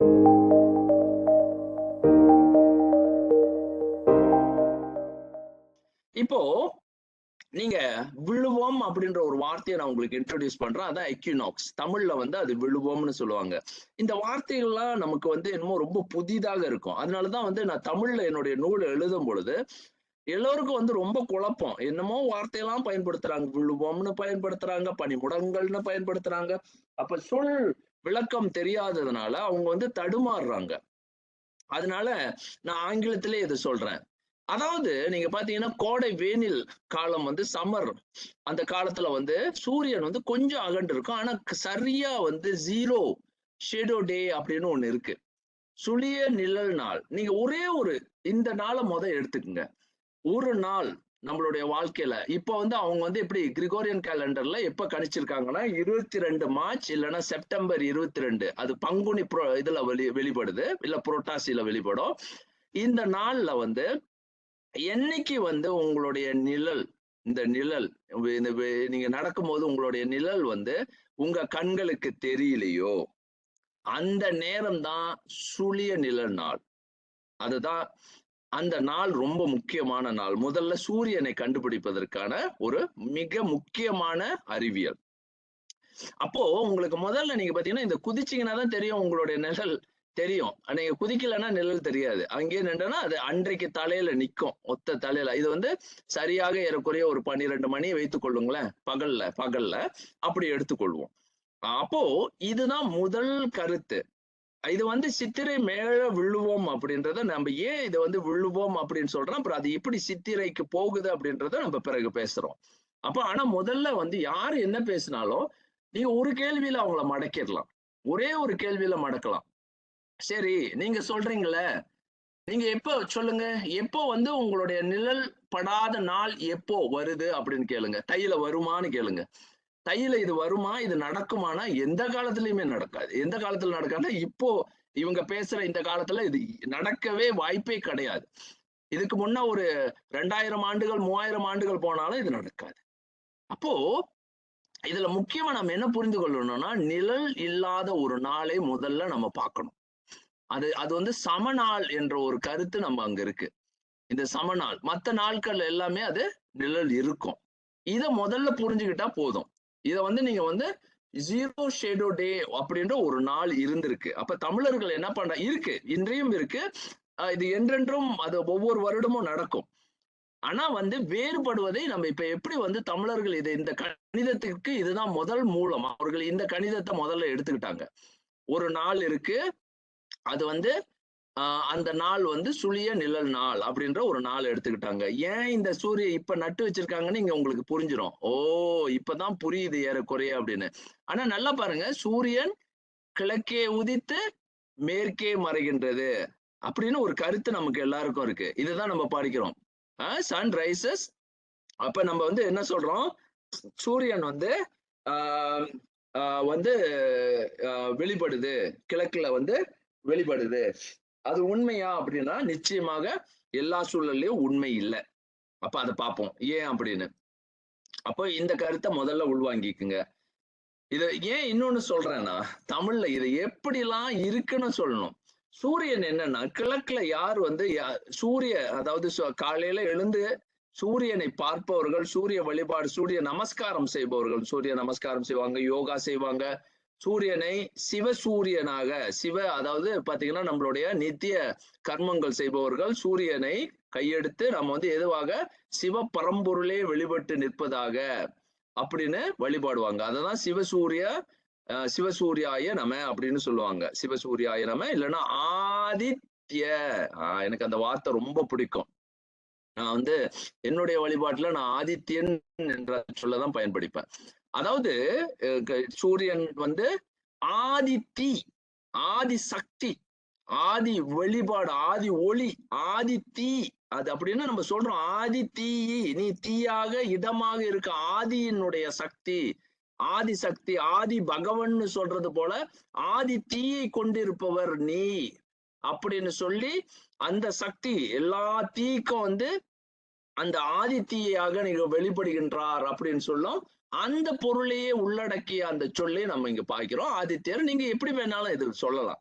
இப்போ நீங்க விழுவோம் அப்படின்ற ஒரு வார்த்தையை நான் உங்களுக்கு இன்ட்ரோடியூஸ் பண்றேன். அதான் எக்யூனாக்ஸ் தமிழ்ல வந்து அது விழுவோம்னு சொல்லுவாங்க. இந்த வார்த்தைகள்லாம் நமக்கு வந்து என்னமோ ரொம்ப புதிதாக இருக்கும். அதனாலதான் வந்து நான் தமிழ்ல என்னுடைய நூல் எழுதும் பொழுது எல்லோருக்கும் வந்து ரொம்ப குழப்பம். என்னமோ வார்த்தையெல்லாம் பயன்படுத்துறாங்க. விழுவோம்னு பயன்படுத்துறாங்க. பனிமுடங்கள்னு பயன்படுத்துறாங்க. அப்ப சொல் விளக்கம் தெரியாததுனால அவங்க வந்து தடுமாறுறாங்க. அதனால நான் ஆங்கிலத்திலே இது சொல்றேன். அதாவது நீங்க பாத்தீங்கன்னா கோடை வேனில் காலம் வந்து சம்மர் அந்த காலத்துல வந்து சூரியன் வந்து கொஞ்சம் அகண்டு இருக்கும் ஆனா சரியா வந்து ஜீரோ ஷேடோ டே அப்படின்னு ஒண்ணு இருக்கு. சுழிய நிழல் நாள். நீங்க ஒரே ஒரு இந்த நாளை முத எடுத்துக்கோங்க. ஒரு நாள் நம்மளுடைய வாழ்க்கையில. இப்ப வந்து அவங்க வந்து எப்படி கிரிகோரியன் கேலண்டர்ல எப்ப கணிச்சிருக்காங்கன்னா இருபத்தி ரெண்டு மார்ச் இல்லைன்னா செப்டம்பர் இருபத்தி ரெண்டு அது பங்குனி புரோ இதுல வெளி வெளிப்படுது. இல்ல புரோட்டாசியில வெளிப்படும். இந்த நாள்ல வந்து என்னைக்கு வந்து உங்களுடைய நிழல் இந்த நிழல் இந்த நீங்க நடக்கும்போது உங்களுடைய நிழல் வந்து உங்க கண்களுக்கு தெரியலையோ அந்த நேரம் தான் சுழிய நிழல் நாள். அதுதான் அந்த நாள் ரொம்ப முக்கியமான நாள். முதல்ல சூரியனை கண்டுபிடிப்பதற்கான ஒரு மிக முக்கியமான அறிவியல். அப்போ உங்களுக்கு முதல்ல நீங்க பாத்தீங்கன்னா இந்த குதிச்சிங்கன்னா தான் தெரியும் உங்களுடைய நிழல் தெரியும். நீங்க குதிக்கலன்னா நிழல் தெரியாது. அங்கேயே நின்றனா அது அன்றைக்கு தலையில நிக்கும். ஒத்த தலையில. இது வந்து சரியாக ஏறக்குறைய ஒரு பன்னிரெண்டு மணி வைத்துக் கொள்ளுங்களேன். பகல்ல பகல்ல. அப்படி எடுத்துக்கொள்வோம். அப்போ இதுதான் முதல் கருத்து. இது வந்து சித்திரை மேல விழுவோம் அப்படின்றத நம்ம ஏன் இதை வந்து விழுவோம் அப்படின்னு சொல்றோம்? அப்புறம் அது எப்படி சித்திரைக்கு போகுது அப்படின்றத நம்ம பிறகு பேசுறோம். அப்ப ஆனா முதல்ல வந்து யார் என்ன பேசினாலும் நீங்க ஒரு கேள்வியில அவங்கள மடக்கிடலாம். ஒரே ஒரு கேள்வியில மடக்கலாம். சரி நீங்க சொல்றீங்களே. நீங்க எப்போ சொல்லுங்க. எப்போ வந்து உங்களுடைய நிழல் படாத நாள் எப்போ வருது அப்படின்னு கேளுங்க. தையில வருமானு கேளுங்க. தையில இது வருமா இது நடக்குமானா எந்த காலத்துலயுமே நடக்காது. எந்த காலத்துல நடக்காது இப்போ இவங்க பேசுற இந்த காலத்துல இது நடக்கவே வாய்ப்பே கிடையாது. இதுக்கு முன்ன ஒரு ரெண்டாயிரம் ஆண்டுகள் மூவாயிரம் ஆண்டுகள் போனாலும் இது நடக்காது. அப்போ இதுல முக்கியமா நம்ம என்ன புரிந்து கொள்ளணும்னா நிழல் இல்லாத ஒரு நாளை முதல்ல நம்ம பார்க்கணும். அது அது வந்து சமநாள் என்ற ஒரு கருத்து நம்ம அங்க இருக்கு. இந்த சமநாள் மற்ற நாட்கள் எல்லாமே அது நிழல் இருக்கும். இதை முதல்ல புரிஞ்சுக்கிட்டா போதும். இதை வந்து நீங்க வந்து ஜீரோ ஷேடோ டே அப்படின்ற ஒரு நாள் இருந்திருக்கு. அப்ப தமிழர்கள் என்ன பண்ற இருக்கு இன்றையும் இருக்கு. இது என்றென்றும் அது ஒவ்வொரு வருடமும் நடக்கும். ஆனா வந்து வேறுபடுவதை நம்ம இப்ப எப்படி வந்து தமிழர்கள் இதை இந்த கணிதத்திற்கு இதுதான் முதல் மூலம் அவர்கள் இந்த கணிதத்தை முதல்ல எடுத்துக்கிட்டாங்க. ஒரு நாள் இருக்கு அது வந்து அந்த நாள் வந்து சுழிய நிழல் நாள் அப்படின்ற ஒரு நாள் எடுத்துக்கிட்டாங்க. ஏன் இந்த சூரிய இப்ப நட்டு வச்சிருக்காங்கன்னு இங்க உங்களுக்கு புரிஞ்சிடும் ஓ இப்பதான் புரியுது ஏறக்குறைய அப்படின்னு. ஆனா நல்லா பாருங்க. சூரியன் கிழக்கே உதித்து மேற்கே மறைகின்றது அப்படின்னு ஒரு கருத்து நமக்கு எல்லாருக்கும் இருக்கு. இதுதான் நம்ம படிக்கிறோம். சன் ரைசஸ் அப்ப நம்ம வந்து என்ன சொல்றோம்? சூரியன் வந்து வந்து வெளிப்படுது. கிழக்குல வந்து வெளிப்படுது. அது உண்மையா அப்படின்னா நிச்சயமாக எல்லா சூழல்லையும் உண்மை இல்லை. அப்ப அதை பார்ப்போம் ஏன் அப்படின்னு? அப்போ இந்த கருத்தை முதல்ல உள்வாங்கிக்குங்க. இத ஏன் இன்னொன்னு சொல்றேன்னா தமிழ்ல இதை எப்படிலாம் இருக்குன்னு சொல்லணும். சூரியன் என்னன்னா கிழக்குல யார் வந்து சூரிய அதாவது காலையில எழுந்து சூரியனை பார்ப்பவர்கள் சூரிய வழிபாடு சூரிய நமஸ்காரம் செய்பவர்கள் சூரிய நமஸ்காரம் செய்வாங்க யோகா செய்வாங்க சூரியனை சிவசூரியனாக சிவ அதாவது பாத்தீங்கன்னா நம்மளுடைய நித்திய கர்மங்கள் செய்பவர்கள் சூரியனை கையெடுத்து நம்ம வந்து எதுவாக? சிவ பரம்பொருளே வெளிப்பட்டு நிற்பதாக அப்படின்னு வழிபாடுவாங்க. அததான் சிவசூரிய சிவசூரியாய நம அப்படின்னு சொல்லுவாங்க. சிவசூரியாய நம இல்லைன்னா ஆதித்ய. ஆஹ் எனக்கு அந்த வார்த்தை ரொம்ப பிடிக்கும். நான் வந்து என்னுடைய வழிபாட்டுல நான் ஆதித்யன் என்ற சொல்லதான் பயன்படுப்பேன் அதாவது சூரியன் வந்து ஆதி தீ ஆதி சக்தி ஆதி வழிபாடு ஆதி ஒளி ஆதி தீ. அது அப்படின்னு நம்ம சொல்றோம் ஆதி தீயி நீ தீயாக இதமாக இருக்க ஆதியினுடைய சக்தி. ஆதி சக்தி ஆதி பகவன் சொல்றது போல ஆதி தீயை கொண்டிருப்பவர் நீ அப்படின்னு சொல்லி அந்த சக்தி எல்லா தீக்கும் வந்து அந்த ஆதி தீயாக நீங்க வெளிப்படுகின்றார் அப்படின்னு சொல்லும். அந்த பொருளையே உள்ளடக்கிய அந்த சொல்லை நம்ம இங்க பாக்கிறோம் ஆதித்யர் நீங்க எப்படி வேணாலும் இது சொல்லலாம்.